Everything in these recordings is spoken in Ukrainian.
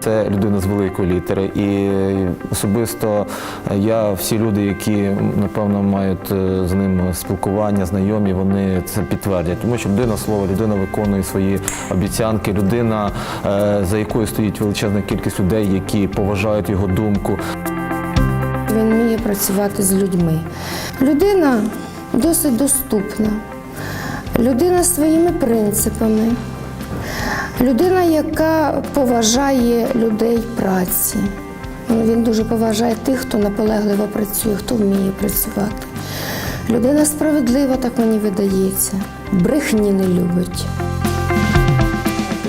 Це людина з великої літери, і особисто я, всі люди, які напевно мають е, з ним спілкування, знайомі, вони це підтвердять. Тому що людина слово, людина виконує свої обіцянки, людина, е, за якою стоїть величезна кількість людей, які поважають його думку. Він вміє працювати з людьми. Людина досить доступна, людина з своїми принципами, людина, яка поважає людей праці. Він дуже поважає тих, хто наполегливо працює, хто вміє працювати. Людина справедлива, так мені видається. Брехні не любить.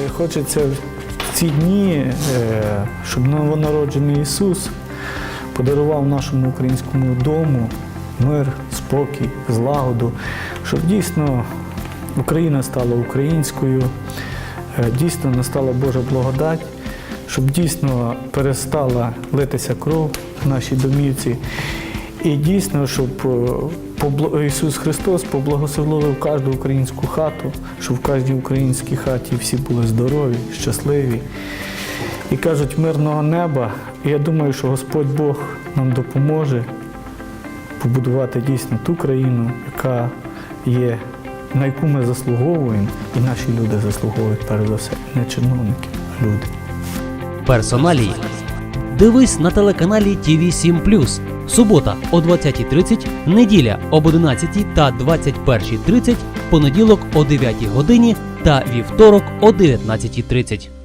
Е, Хочеться в ці дні, е, щоб новонароджений Ісус подарував нашому українському дому мир, спокій, злагоду, щоб дійсно Україна стала українською, дійсно настала Божа благодать, щоб дійсно перестала литися кров в нашій домівці. І дійсно, щоб е, Ісус Христос поблагословив кожну українську хату, щоб в кожній українській хаті всі були здорові, щасливі. І кажуть, мирного неба. І я думаю, що Господь Бог нам допоможе побудувати дійсно ту країну, яка є, на яку ми заслуговуємо, і наші люди заслуговують перш за все, не чиновники, а люди. Персоналії. Дивись на телеканалі ТВ 7 Субота о 20.30, неділя об 11 та 21.30, понеділок о 9 годині та вівторок о 19.30.